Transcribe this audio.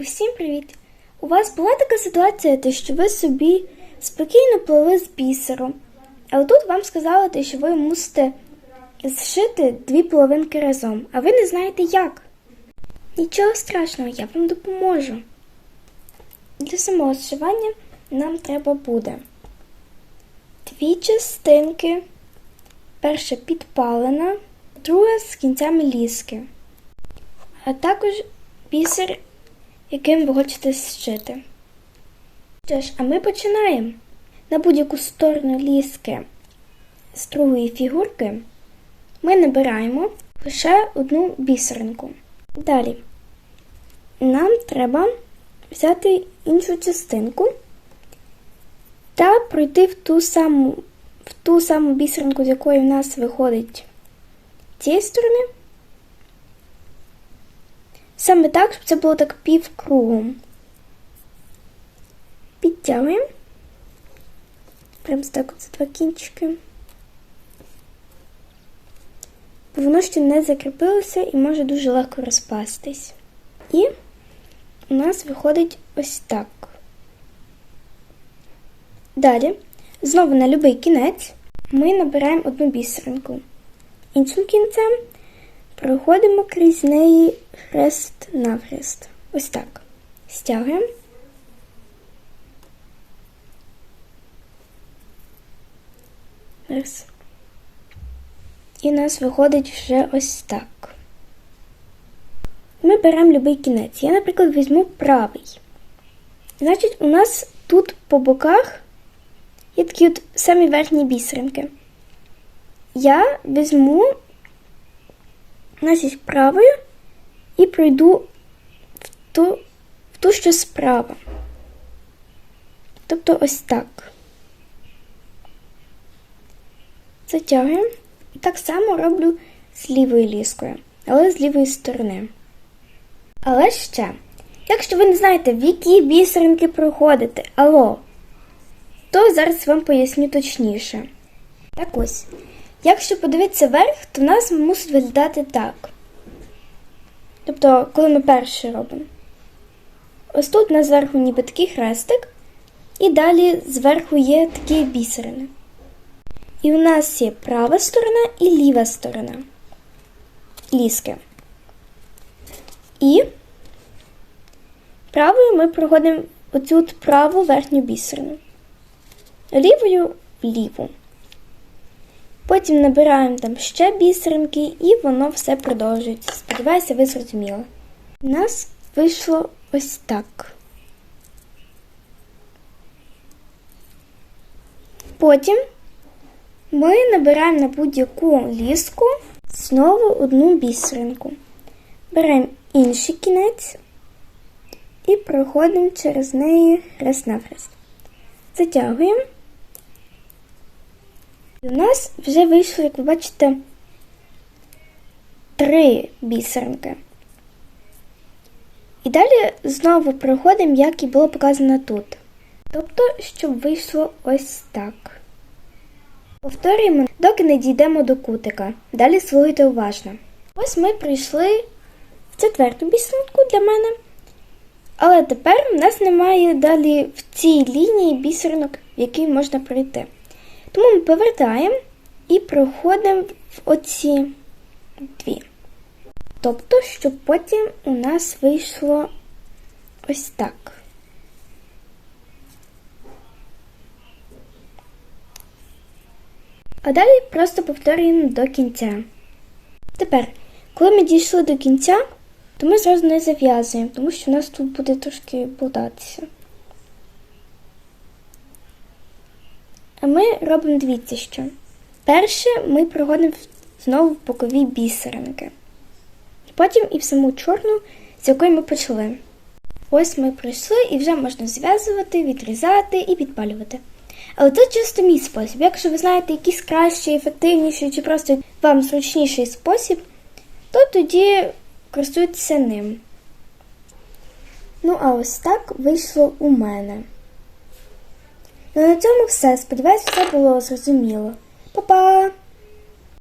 Усім привіт! У вас була така ситуація, те, що ви собі спокійно плели з бісером, але тут вам сказали, те, що ви мусите зшити дві половинки разом, а ви не знаєте як. Нічого страшного, я вам допоможу. Для самого зшивання нам треба буде дві частинки. Перша підпалена, друга з кінцями ліски, а також бісер, яким ви хочете зшити. Що ж, а ми починаємо. На будь-яку сторону ліски з другої фігурки ми набираємо лише одну бісеринку. Далі нам треба взяти іншу частинку та пройти в ту саму, в ту саму бісеринку, з якої в нас виходить з цієї сторони. Саме так, щоб це було так півкругом. Підтягуємо. Прям так за два кінчики. Бо воно ще не закріпилося і може дуже легко розпастись. І у нас виходить ось так. Далі, знову на будь-який кінець, ми набираємо одну бісеринку. Іншим кінцем проходимо крізь неї хрест навхрест. Ось так. Стягуємо. Раз. І у нас виходить вже ось так. Ми беремо будь-який кінець. Я, наприклад, візьму правий. Значить, у нас тут по боках є такі от самі верхні бісеринки. Я візьму значить, правою і пройду в ту, в ту, що справа. Тобто ось так. Затягуємо. І так само роблю з лівою ліскою, але з лівої сторони. Але ще, якщо ви не знаєте, в які бісеринки проходите, алло, то зараз вам поясню точніше. Так ось, якщо подивитися вверх, то в нас мусить виглядати так. Тобто, коли ми перший робимо. Ось тут у нас зверху ніби такий хрестик, і далі зверху є такі бісерини. І у нас є права сторона і ліва сторона ліски. І правою ми проходимо оцю праву верхню бісерину. Лівою ліву. Потім набираємо там ще бісеринки, і воно все продовжується. Сподіваюся, ви зрозуміли. У нас вийшло ось так. Потім ми набираємо на будь-яку ліску знову одну бісеринку. Беремо інший кінець і проходимо через неї хрест навхрест. Затягуємо. І у нас вже вийшло, як ви бачите, три бісеринки. І далі знову проходимо, як і було показано тут. Тобто, щоб вийшло ось так. Повторюємо, доки не дійдемо до кутика. Далі слухайте уважно. Ось ми прийшли в четверту бісеринку для мене. Але тепер у нас немає далі в цій лінії бісеринок, в якій можна пройти. Тому ми повертаємо і проходимо в оці дві. Тобто, щоб потім у нас вийшло ось так. А далі просто повторюємо до кінця. Тепер, коли ми дійшли до кінця, то ми зразу не зав'язуємо, тому що у нас тут буде трошки болтатися. Ми робимо дивіться що. Перше ми проходимо знову бокові бісеринки. Потім і в саму чорну, з якої ми почали. Ось ми пройшли і вже можна зв'язувати, відрізати і підпалювати. Але це чисто мій спосіб. Якщо ви знаєте якийсь кращий, ефективніший чи просто вам зручніший спосіб, то тоді користуйтеся ним. Ну, а ось так вийшло у мене. Ну, на цьому все. Сподіваюсь, все було зрозуміло. Па-па!